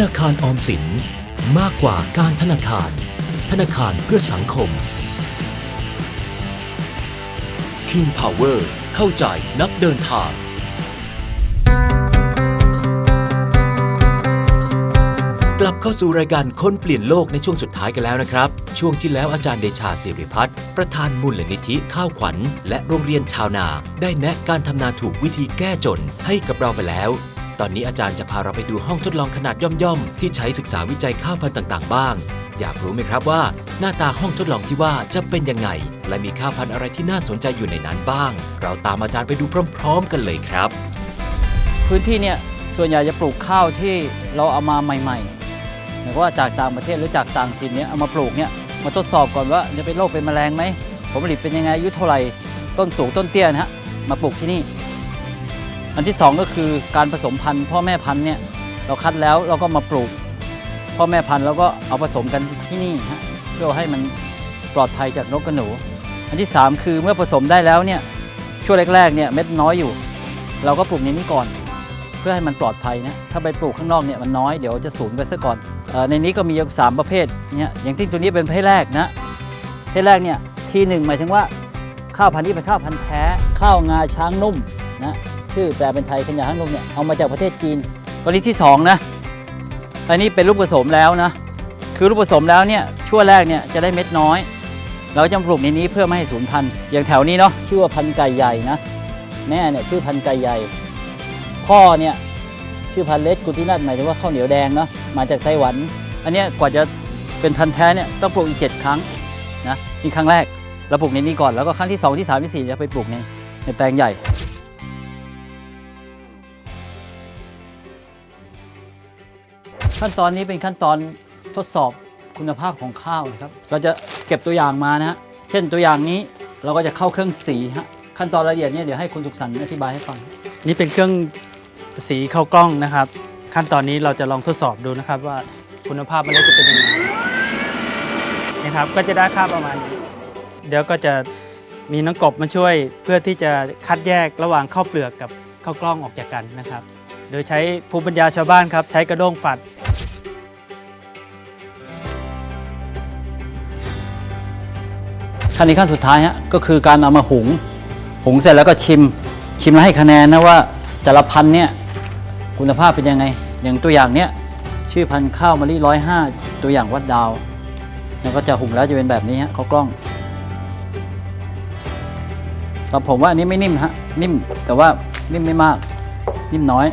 นาคารออมสินมากกว่าการธนาคาร ธนาคารเพื่อสังคม King Power เข้าใจนักเดินทางกลับเข้าสู่รายการคนเปลี่ยนโลกในช่วงสุดท้ายกันแล้วนะครับ ช่วงที่แล้วอาจารย์เดชาสิริพัฒน์ประธานมูลนิธิข้าวขวัญ และโรงเรียนชาวนา ได้แนะการทำนาถูกวิธีแก้จนให้กับเราไปแล้ว ตอนนี้อาจารย์จะพาเราไปดูห้องทดลองขนาดย่อมๆ ที่ใช้ศึกษาวิจัยข้าวพันธุ์ต่างๆ บ้าง อยากรู้ไหมครับว่า หน้าตาห้องทดลองที่ว่าจะเป็นยังไง และมีข้าวพันธุ์อะไรที่น่าสนใจอยู่ในนั้นบ้าง เราตามอาจารย์ไปดูพร้อม ๆ กันเลยครับ พื้นที่เนี่ยส่วนใหญ่จะปลูกข้าวที่เราเอามาใหม่ๆหมายความว่าจากต่างประเทศหรือจากต่างถิ่นเนี่ยเอามาปลูกเนี่ยมาทดสอบก่อนว่าจะเป็นโรคเป็นแมลงไหมผลผลิตเป็นยังไงอายุเท่าไหร่ต้นสูงต้นเตี้ยนะฮะมาปลูกที่นี่ อันที่สองก็คือการผสมพันธุ์พ่อแม่พันธุ์เนี่ยเราคัดแล้วเราก็มาปลูก พ่อแม่พันธุ์แล้วก็เอาผสมกันที่นี่ฮะเพื่อให้มันปลอดภัยจากนกกระหนู อันที่สามคือเมื่อผสมได้แล้วเนี่ยช่วงแรกๆเนี่ยเม็ดน้อยอยู่ เราก็ปลูกในนี้ก่อน เพื่อให้มันปลอดภัยนะถ้าไปปลูกข้างนอกเนี่ยมันน้อยเดี๋ยวจะสูญไปซะก่อนออในนี้ก็มีอยู่สามประเภทเนี่ยอย่างที่ตัวนี้เป็นประเภทแรกนะประเภทแรกเนี่ยทีหนึ่งหมายถึงว่าข้าวพันธุ์นี้เป็นข้าวพันธุ์แท้ ข้าวงาช้างนุ่มนะ ชื่อแปลเป็นไทยขยาช้างลมเนี่ยเอามาจากประเทศจีนกรณีที่สองนะอันนี้เป็นลูกผสมแล้วนะคือลูกผสมแล้วเนี่ยชั่วแรกเนี่ยจะได้เม็ดน้อย เราจะปลูกในนี้เพื่อไม่ให้สูญพันธุ์อย่างแถวนี้เนาะชื่อว่าพันไก่ใหญ่นะแม่เนี่ยชื่อพันไก่ใหญ่ พ่อเนี่ยชื่อพันเลสกุตินัทหมายถึงว่าข้าวเหนียวแดงเนาะมาจากไต้หวัน อันนี้กว่าจะเป็นพันธุ์แท้เนี่ยต้องปลูกอีกเจ็ดครั้งนะนี่ครั้งแรกเราปลูกในนี้ก่อนแล้วก็ครั้งที่สองที่สามที่สี่จะไปปลูกในในแปลงใหญ่ ขั้นตอนนี้เป็นขั้นตอนทดสอบคุณภาพของข้าวนะครับ เราจะเก็บตัวอย่างมานะฮะ เช่นตัวอย่างนี้เราก็จะเข้าเครื่องสีฮะ ขั้นตอนละเอียดเนี่ยเดี๋ยวให้คุณสุขสันต์อธิบายให้ฟัง นี่เป็นเครื่องสีเข้ากล้องนะครับ ขั้นตอนนี้เราจะลองทดสอบดูนะครับว่าคุณภาพมล็ดจะเป็นยังไงนะครับ ก็จะได้ค่าประมาณนี้เดี๋ยวก็จะมีน้องกบมาช่วยเพื่อที่จะคัดแยกระหว่างข้าวเปลือกกับข้าวกล้องออกจากกันนะครับ โดยใช้ภูมิปัญญาชาวบ้านครับ ใช้กระด้งฝัด ขั้นนี้ขั้นสุดท้ายฮะก็คือการเอามาหุง หุงเสร็จแล้วก็ชิม ชิมแล้วให้คะแนนนะว่าแต่ละพันเนี่ยคุณภาพเป็นยังไง อย่างตัวอย่างเนี้ยชื่อพันธุ์ข้าวมะลิร้อยห้าตัวอย่างวัดดาวแล้วก็จะหุงแล้วจะเป็นแบบนี้ฮะเขากล้องแต่ผมว่าอันนี้ไม่นิ่มฮะนิ่มแต่ว่านิ่มไม่มาก นิ่มน้อย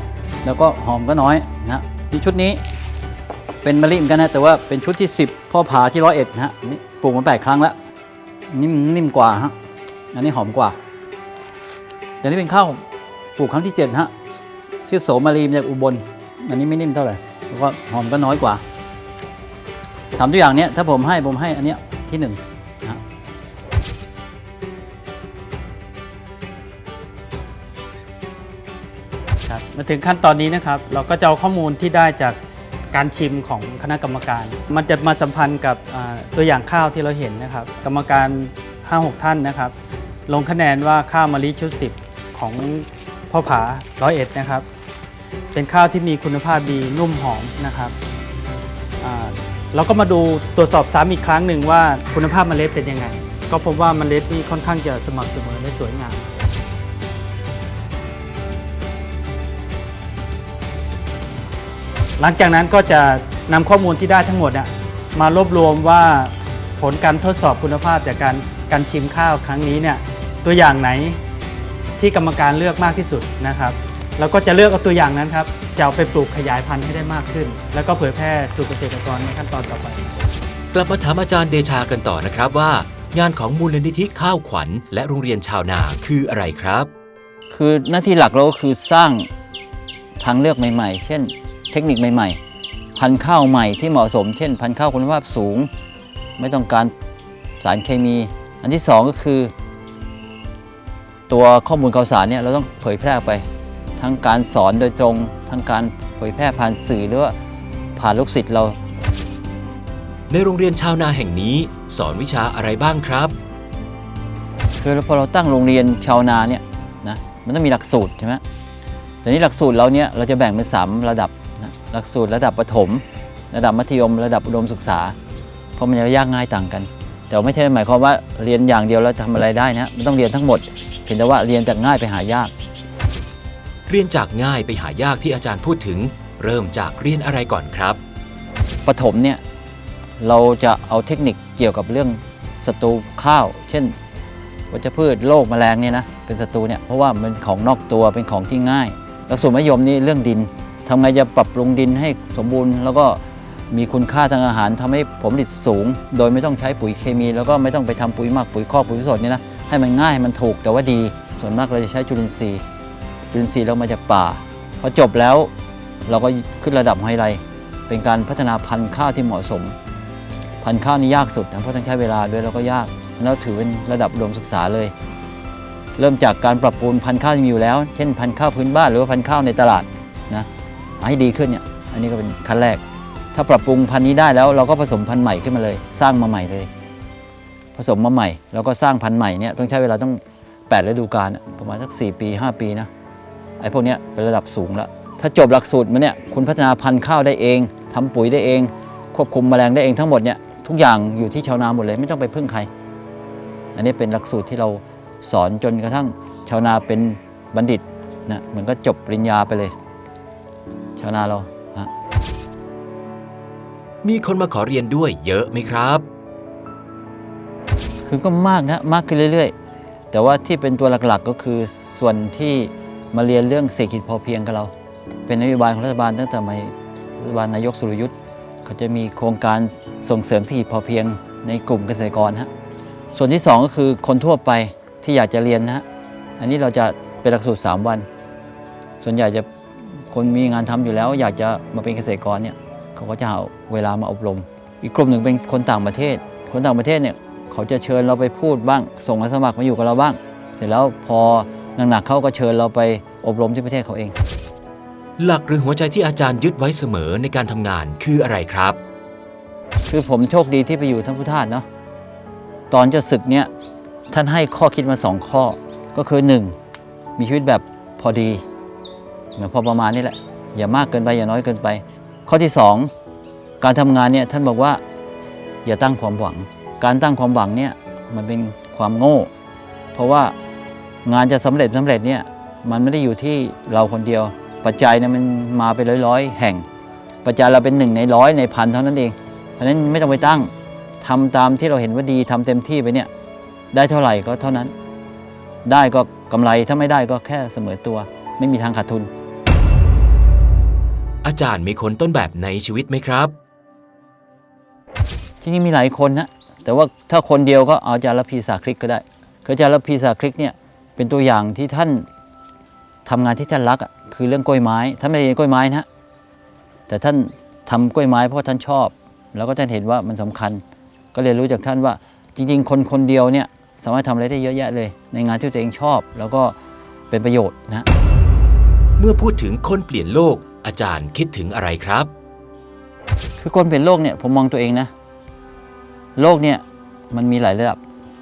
แล้วก็หอมก็น้อยนะฮะที่ชุดนี้เป็นมะลิเหมือนกันนะแต่ว่าเป็นชุดที่ 10 พ่อผาที่ร้อยเอ็ดนะฮะนนี่ปลูกมาแปดครั้งแล้ว นิ่มนิ่มกว่าฮะอันนี้หอมกว่า แต่นี่เป็นข้าวปลูกครั้งที่เจ็ดฮะชื่อโสมารีมาจากอุบล อันนี้ไม่นิ่มเท่าไหร่แล้วก็หอมก็น้อยกว่าทำตัวอย่างเนี้ยถ้าผมให้ผมให้อันเนี้ยที่หนึ่งนะฮะครับมาถึงขั้นตอนนี้นะครับ เราก็จะเอาข้อมูลที่ได้จาก การชิมของคณะกรรมการ มันจะมาสัมพันธ์กับตัวอย่างข้าวที่เราเห็นนะครับ กรรมการ 5-6 ท่านนะครับ ลงคะแนนว่าข้าวมะลิชุด 10 ของพ่อผาร้อยเอ็ดนะครับ เป็นข้าวที่มีคุณภาพดีนุ่มหอมนะครับเราก็มาดูตรวจสอบซ้ำอีกครั้งหนึ่งว่าคุณภาพเมล็ดเป็นยังไง ก็พบว่าเมล็ดนี่ค่อนข้างจะสม่ำเสมอและสวยงาม หลังจากนั้นก็จะนำข้อมูลที่ได้ทั้งหมดอะมารวบรวมว่าผลการทดสอบคุณภาพจากการการชิมข้าวครั้งนี้เนี่ยตัวอย่างไหนที่กรรมการเลือกมากที่สุดนะครับแล้วก็จะเลือกเอาตัวอย่างนั้นครับจะเอาไปปลูกขยายพันธุ์ให้ได้มากขึ้น แล้วก็เผยแพร่สู่เกษตรกรในขั้นตอนต่อไป กลับมาถามอาจารย์เดชากันต่อนะครับว่า งานของมูลนิธิข้าวขวัญ และโรงเรียนชาวนาคืออะไรครับ คือหน้าที่หลักเราก็คือสร้างทางเลือกใหม่ ๆ เช่น เทคนิคใหม่ๆ พันธุ์ข้าวใหม่ที่เหมาะสม เช่น พันธุ์ข้าวคุณภาพสูง ไม่ต้องการสารเคมี อันที่สองก็คือ ตัวข้อมูลข่าวสารเนี่ยเราต้องเผยแพร่ออกไป ทั้งการสอนโดยตรง ทั้งการเผยแพร่ผ่านสื่อหรือว่าผ่านลูกศิษย์เรา ในโรงเรียนชาวนาแห่งนี้ สอนวิชาอะไรบ้างครับ คือพอเราตั้งโรงเรียนชาวนาเนี่ยนะมันต้องมีหลักสูตรใช่ไหมแต่นี้หลักสูตรเราเนี่ยเราจะแบ่งเป็นสามระดับนะ หลักสูตรระดับประถม ระดับมัธยม ระดับอุดมศึกษา เพราะมันจะยากง่ายต่างกัน แต่ไม่ใช่หมายความว่าเรียนอย่างเดียวแล้วทำอะไรได้นะมันต้องเรียนทั้งหมด เพียงแต่ว่าเรียนจากง่ายไปหายาก เรียนจากง่ายไปหายากที่อาจารย์พูดถึง เริ่มจากเรียนอะไรก่อนครับปฐมเนี่ยเราจะเอาเทคนิคเกี่ยวกับเรื่องศัตรูข้าว เช่นวัชพืชโรคแมลงเนี่ยนะเป็นศัตรูเนี่ยเพราะว่ามันของนอกตัวเป็นของที่ง่ายหลักสูตรมัธยมนี่เรื่องดิน ทำไงจะปรับปรุงดินให้สมบูรณ์ แล้วก็มีคุณค่าทางอาหารทำให้ผลผลิตสูง โดยไม่ต้องใช้ปุ๋ยเคมี แล้วก็ไม่ต้องไปทำปุ๋ยหมักปุ๋ยคอกปุ๋ยสดนี่นะให้มันง่ายมันถูกแต่ว่าดี ส่วนมากเราจะใช้จุลินทรีย์ จุลินทรีย์เรามาจากป่าพอจบแล้วเราก็ขึ้นระดับไฮไลท์เป็นการพัฒนาพันธุ์ข้าวที่เหมาะสม พันธุ์ข้าวนี่ยากสุดนะเพราะต้องใช้เวลาด้วยแล้วก็ยากแล้วถือเป็นระดับอุดมศึกษาเลย เริ่มจากการปรับปรุงพันธุ์ข้าวที่มีอยู่แล้ว เช่นพันธุ์ข้าวพื้นบ้านหรือว่าพันธุ์ข้าวในตลาดนะ ให้ดีขึ้นเนี่ยอันนี้ก็เป็นขั้นแรก ถ้าปรับปรุงพันธุ์นี้ได้แล้วเราก็ผสมพันธุ์ใหม่ขึ้นมาเลย สร้างมาใหม่เลย ผสมมาใหม่ แล้วก็สร้างพันธุ์ใหม่เนี่ยต้องใช้เวลาต้อง8ฤดูกาลประมาณสัก 4 ปี 5 ปีนะไอ้พวกเนี้ยเป็นระดับสูงแล้วถ้าจบหลักสูตรมาเนี่ยคุณพัฒนาพันธุ์ข้าวได้เองทำปุ๋ยได้เอง ควบคุมแมลงได้เองทั้งหมดเนี่ยทุกอย่างอยู่ที่ชาวนาหมดเลยไม่ต้องไปพึ่งใคร อันนี้เป็นหลักสูตรที่เราสอนจนกระทั่งชาวนาเป็นบัณฑิตนะเหมือนก็จบปริญญาไปเลย ชาวนาเราฮะมีคนมาขอเรียนด้วยเยอะไหมครับ คือก็มากนะมากขึ้นเรื่อยๆ แต่ว่าที่เป็นตัวหลักๆก็คือส่วนที่มาเรียนเรื่องเศรษฐกิจพอเพียงกับเรา เป็นนโยบายของรัฐบาลตั้งแต่สมัยรัฐบาลนายกสุรยุทธ์เขาจะมีโครงการส่งเสริมเศรษฐกิจพอเพียงในกลุ่มเกษตรกรฮะส่วนที่สองก็คือคนทั่วไปที่อยากจะเรียนนะฮะอันนี้เราจะเป็นหลักสูตร 3 วัน ส่วนใหญ่จะ คนมีงานทำอยู่แล้ว อยากจะมาเป็นเกษตรกรเนี่ยเขาก็จะเอาเวลามาอบรม อีกกลุ่มหนึ่งเป็นคนต่างประเทศ คนต่างประเทศเนี่ยเขาจะเชิญเราไปพูดบ้าง ส่งอาสาสมัครมาอยู่กับเราบ้าง เสร็จแล้วพอหนักๆเขาก็เชิญเราไปอบรมที่ประเทศเขาเอง หลักหรือหัวใจที่อาจารย์ยึดไว้เสมอในการทำงานคืออะไรครับ คือผมโชคดีที่ไปอยู่ท่านพุทธทาสเนาะตอนจะศึกเนี่ยท่านให้ข้อคิดมาสองข้อก็คือ 1. มีชีวิตแบบพอดีเหมือน พอประมาณนี่แหละ อย่ามากเกินไปอย่าน้อยเกินไป ข้อที่ 2 การทำงานเนี่ยท่านบอกว่าอย่าตั้งความหวัง การตั้งความหวังเนี่ยมันเป็นความโง่ เพราะว่างานจะสำเร็จสำเร็จเนี่ยมันไม่ได้อยู่ที่เราคนเดียว ปัจจัยเนี่ยมันมาเป็นร้อยๆ แห่ง ปัจจัยเราเป็นหนึ่งในร้อยในพันเท่านั้นเองเพราะฉะนั้นไม่ต้องไปตั้งทำตามที่เราเห็นว่าดีทำเต็มที่ไปเนี่ยได้เท่าไหร่ก็เท่านั้น ได้ก็กำไรถ้าไม่ได้ก็แค่เสมอตัว ไม่มีทางขาดทุน อาจารย์มีคนต้นแบบในชีวิตไหมครับ ที่นี่มีหลายคนนะแต่ว่าถ้าคนเดียวก็เอาอาจารย์ละพีสาคลิกก็ได้คืออาจารย์ละพีสาคลิกเนี่ยเป็นตัวอย่างที่ท่านทำงานที่ท่านรักอะคือเรื่องกล้วยไม้ท่านไม่ได้เรียนกล้วยไม้นะแต่ท่านทำกล้วยไม้เพราะท่านชอบ แล้วก็ท่านเห็นว่ามันสำคัญ ก็เรียนรู้จากท่านว่าจริง ๆ คนคนเดียวเนี่ยสามารถทำอะไรได้เยอะแยะเลย ในงานที่ตัวเองชอบ แล้วก็เป็นประโยชน์นะเมื่อพูดถึงคนเปลี่ยนโลก อาจารย์คิดถึงอะไรครับ คือคนเป็นโรคเนี่ยผมมองตัวเองนะโรคเนี่ยมันมีหลายระดับ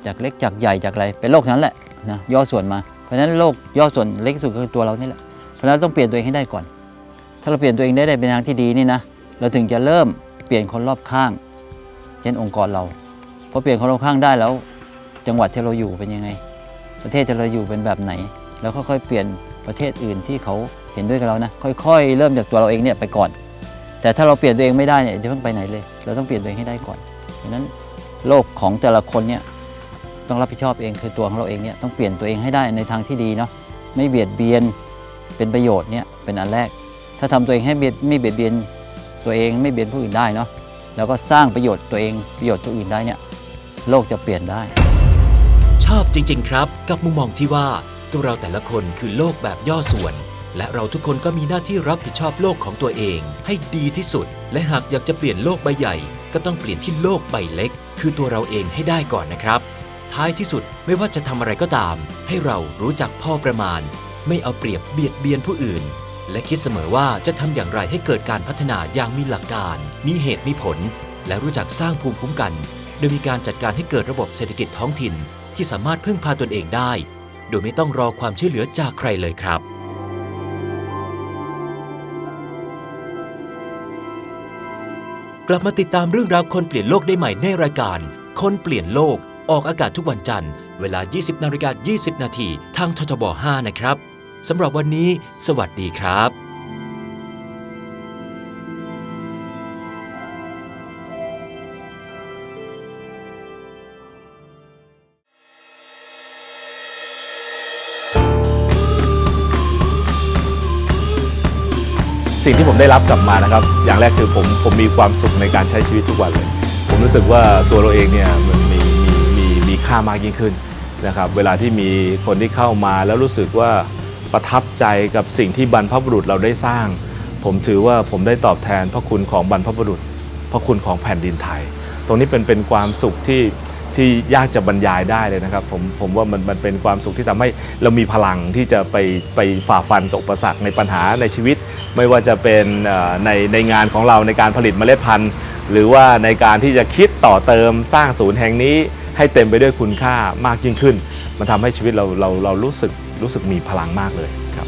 จากเล็กจากใหญ่จากอะไรเป็นโรคนั้นแหละนะย่อส่วนมาเพราะฉะนั้นโรคย่อส่วนเล็กสุดก็คือตัวเรานี่แหละเพราะฉะนั้นต้องเปลี่ยนตัวเองให้ได้ก่อน ถ้าเราเปลี่ยนตัวเองได้ในทางที่ดีนี่นะเราถึงจะเริ่มเปลี่ยนคนรอบข้าง เช่นองค์กรเราพอเปลี่ยนคนรอบข้างได้แล้ว จังหวัดที่เราอยู่เป็นยังไง ประเทศที่เราอยู่เป็นแบบไหน แล้วค่อยๆเปลี่ยน ประเทศอื่นที่เขาเห็นด้วยกับเรานะค่อยๆ เริ่มจากตัวเราเองเนี่ยไปก่อน แต่ถ้าเราเปลี่ยนตัวเองไม่ได้เนี่ยจะเพิ่งไปไหนเลย เราต้องเปลี่ยนตัวเองให้ได้ก่อนเพราะนั้นโลกของแต่ละคนเนี่ยต้องรับผิดชอบเองคือตัวของเราเองเนี่ยต้องเปลี่ยนตัวเองให้ได้ในทางที่ดีเนาะไม่เบียดเบียนเป็นประโยชน์เนี่ยเป็นอันแรก ถ้าทำตัวเองให้เบียดไม่เบียดเบียนตัวเองไม่เบียดผู้อื่นได้เนาะแล้วก็สร้างประโยชน์ตัวเองประโยชน์ตัวอื่นได้เนี่ยโลกจะเปลี่ยนได้ ชอบจริง ๆ ครับ กับมุมมองที่ว่า ตัวเราแต่ละคนคือโลกแบบย่อส่วน และเราทุกคนก็มีหน้าที่รับผิดชอบโลกของตัวเอง ให้ดีที่สุด และหากอยากจะเปลี่ยนโลกใบใหญ่ ก็ต้องเปลี่ยนที่โลกใบเล็ก คือตัวเราเองให้ได้ก่อนนะครับ ท้ายที่สุดไม่ว่าจะทำอะไรก็ตาม ให้เรารู้จักพ่อประมาณ ไม่เอาเปรียบเบียดเบียนผู้อื่น และคิดเสมอว่าจะทำอย่างไรให้เกิดการพัฒนาอย่างมีหลักการ มีเหตุมีผล และรู้จักสร้างภูมิคุ้มกัน โดยมีการจัดการให้เกิดระบบเศรษฐกิจท้องถิ่น ที่สามารถพึ่งพาตนเองได้ โดยไม่ต้องรอความช่วยเหลือจากใครเลยครับ กลับมาติดตามเรื่องราวคนเปลี่ยนโลกได้ใหม่ในรายการ คนเปลี่ยนโลกออกอากาศทุกวันจันทร์ เวลา 20นาฬิกา20 นาทีทางททบ 5 นะครับสำหรับวันนี้ สวัสดีครับ สิ่งที่ผมได้รับกลับมานะครับ อย่างแรกคือผมผมมีความสุขในการใช้ชีวิตทุกวันเลย ผมรู้สึกว่าตัวเราเองเนี่ยมันมีมีมีมีค่ามากยิ่งขึ้นนะครับ เวลาที่มีคนที่เข้ามาแล้วรู้สึกว่าประทับใจกับสิ่งที่บรรพบุรุษเราได้สร้าง ผมถือว่าผมได้ตอบแทนพระคุณของบรรพบุรุษ พระคุณของแผ่นดินไทย ตรงนี้เป็นเป็นความสุขที่ที่ยากจะบรรยายได้เลยนะครับผมผมว่ามันมันเป็นความสุขที่ทำให้เรามีพลังที่จะไปไปฝ่าฟันกับอุปสรรคในปัญหาในชีวิต ไม่ว่าจะเป็นในในงานของเราในการผลิตเมล็ดพันธุ์ หรือว่าในการที่จะคิดต่อเติมสร้างศูนย์แห่งนี้ให้เต็มไปด้วยคุณค่ามากยิ่งขึ้น มันทำให้ชีวิตเราเราเรารู้สึกรู้สึกมีพลังมากเลยครับ